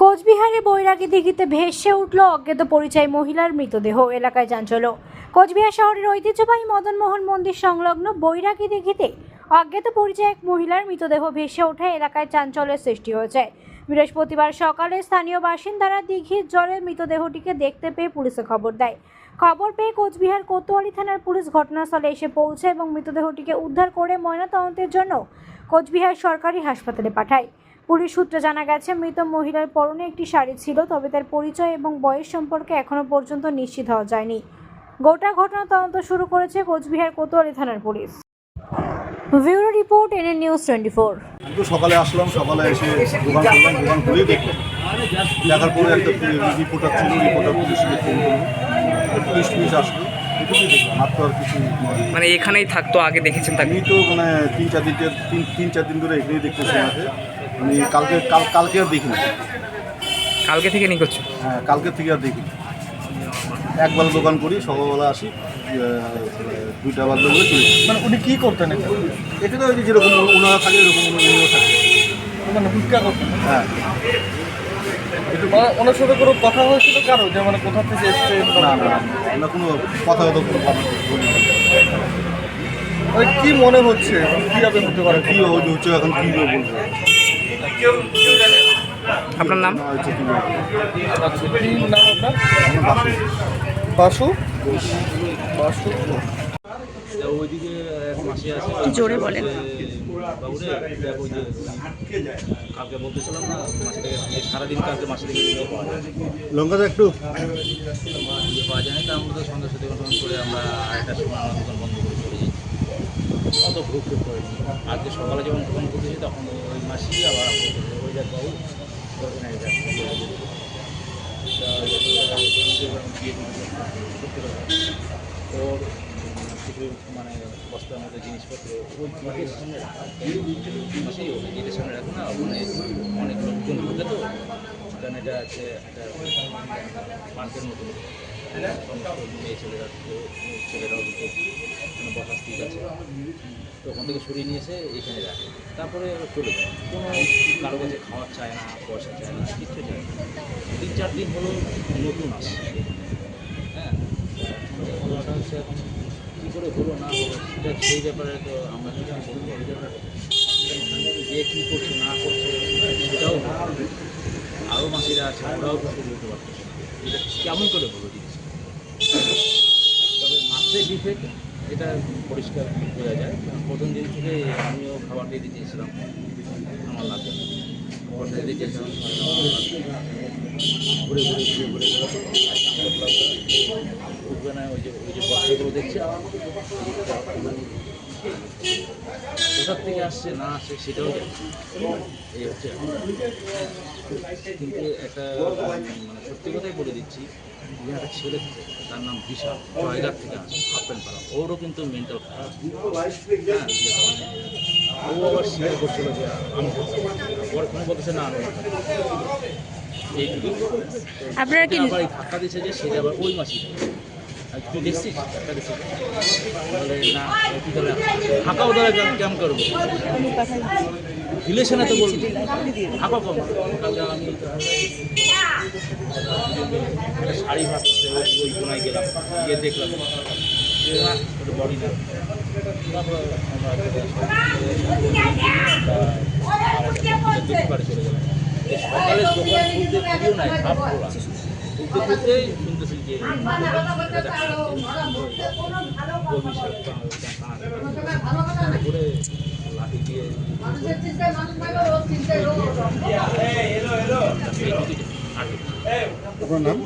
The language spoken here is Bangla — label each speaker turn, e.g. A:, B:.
A: কোচবিহারে বৈরাগী দিঘিতে ভেসে উঠল অজ্ঞাত পরিচয় মহিলার মৃতদেহ। এলাকায় চাঞ্চল্য। কোচবিহার শহরের ঐতিহ্যবাহী মদনমোহন মন্দির সংলগ্ন বৈরাগী দিঘিতে অজ্ঞাত পরিচয় এক মহিলার মৃতদেহ ভেসে ওঠে। এলাকায় চাঞ্চল্যের সৃষ্টি হয়েছে। বৃহস্পতিবার সকালে স্থানীয় বাসিন্দারা দিঘির জলে মৃতদেহটিকে দেখতে পেয়ে পুলিশে খবর দেয়। খবর পেয়ে কোচবিহার কোতোয়ালি থানার পুলিশ ঘটনাস্থলে এসে পৌঁছে এবং মৃতদেহটিকে উদ্ধার করে ময়নাতদন্তের জন্য কোচবিহার সরকারি হাসপাতালে পাঠায়। পুলিশ সূত্রে জানা গেছে মৃত মহিলার পরনে একটি শাড়ি ছিল তবে তার পরিচয় এবং বয়স সম্পর্কে এখনও পর্যন্ত নিশ্চিত হওয়া যায়নি। গোটা ঘটনা তদন্ত শুরু করেছে কোচবিহার কোতোয়ালি থানার police. Bureau report NN news twenty four.
B: তো সকালে আসলাম সকালে এসে দোকান করলাম দোকান খুলেই দেখলাম। দেখার পরে একটা রিপোর্টার ছিল রিপোর্টার পুলিশকে ফোন করল পুলিশ পুলিশ আসলো এটুকুই আর কিছু
C: মানে এখানেই থাকতো আগে দেখেছেন তাকে?
B: আমি তো মানে তিন চার দিন তিন তিন চার দিন ধরে এখানেই দেখতেছি আমাকে। আমি কালকে কাল কালকে আর দেখিনি।
C: কালকে থেকে নিখোঁজ
B: হ্যাঁ কালকে থেকে আর দেখিনি। একবেলা দোকান করি সকালবেলা আসি আহ, দুইটা বাজলে করে চলে যাই।
D: মানে উনি কি করতেন এটা?
B: এখানে ওই যে যেরকম ওনারা থাকে এরকম থাকে।
D: মানে ভিক্ষা করতেন?
B: হ্যাঁ।
D: মানে ওনার সাথে কোনো কথা হয়েছিল কারও? যে মানে কোথা থেকে এসছেন বা-
B: না না আমরা কোনো কথা কথা কোনো কথা বলি না।
D: মানে কি মনে হচ্ছে? কীভাবে হতে পারে?
B: কি হচ্ছে হচ্ছে এখন কি বলব?
C: আপনার নাম?
B: বাসু?
D: বাসু
E: ওইদিকে
A: জোরে বলেন।
E: কালকে বলতেছিলাম না সারাদিন কালকে মাসি
B: লঙ্কাটা একটু।
E: পাওয়া যায় না তা আমরা তো সন্ধ্যা সাথে করে আমরা সময় দোকান বন্ধ করে অত ভুল ভুল করিনি আজকে সকালে যখন ফোন করতেছি তখন ওই মাসি আবার বাবু ওখানে যাক, বিয়ে হবে। তা কিছু মানে বস্তার মধ্যে জিনিসপত্র ওই গেটের সামনে রাখা। ওই গেটের সামনে রাখা না মানে অনেক লোকজন ঢুকে তো। কারণ এটা আছে একটা পার্কের সমস্ত মেয়ে ছেলেরা ছেলেরাও ঢুকে মানে বসার স্টিক আছে তো ওখান থেকে সরিয়ে নিয়ে এসে এখানে রাখে তারপরে চলে যায় কোনো কারও কাছে খাওয়ার চায় না পয়সা চায় না কিচ্ছু চায় না তিন চার দিন হলো নতুন আসছে হ্যাঁ ঘটনাটা হচ্ছে এখন কী করে হলো না হলো সেটা সেই ব্যাপারে তো আমরা। যে কী করছে না করছে সেটাও আরও মাসিরা আছে, ওরাও কিছু বলতে পারছে কেমন করে হলো মাছের ডিফেক্ট এটা পরিষ্কার বোঝা যায় প্রথম দিন থেকে আমিও খাবার দিয়ে চেয়েছিলাম আমার লাগবে খাবারটা দিতে চেয়েছিলাম ঘুরে ঘুরে ঘুরে ঘুরে উঠবে না ওই যে ওই যে বস্তাগুলো দেখছে। কোথার থেকে আসছে না আসছে সেটাও এই হচ্ছে কিন্তু একটা মানে সত্যি কথাই বলে দিচ্ছি যে একটা ছেলে তার নাম বিশাল জয়গার থেকে আসে হাফেন পাড়া ওরও কিন্তু মেন্টাল খারাপ। হ্যাঁ ও আবার স্বীকার করছিল যে আমি পরে বলতেছে না
A: আপনারা কি
E: ধাক্কা দিচ্ছে যে সেটা আবার ওই মাসি তুই দেখছিস বলে না রিলেশনে তো বলবি আমি শাড়ি ভাবছে ওই গেলাম গিয়ে দেখলাম। বডি না সকালে লাঠি দিয়ে
B: আপনার নাম।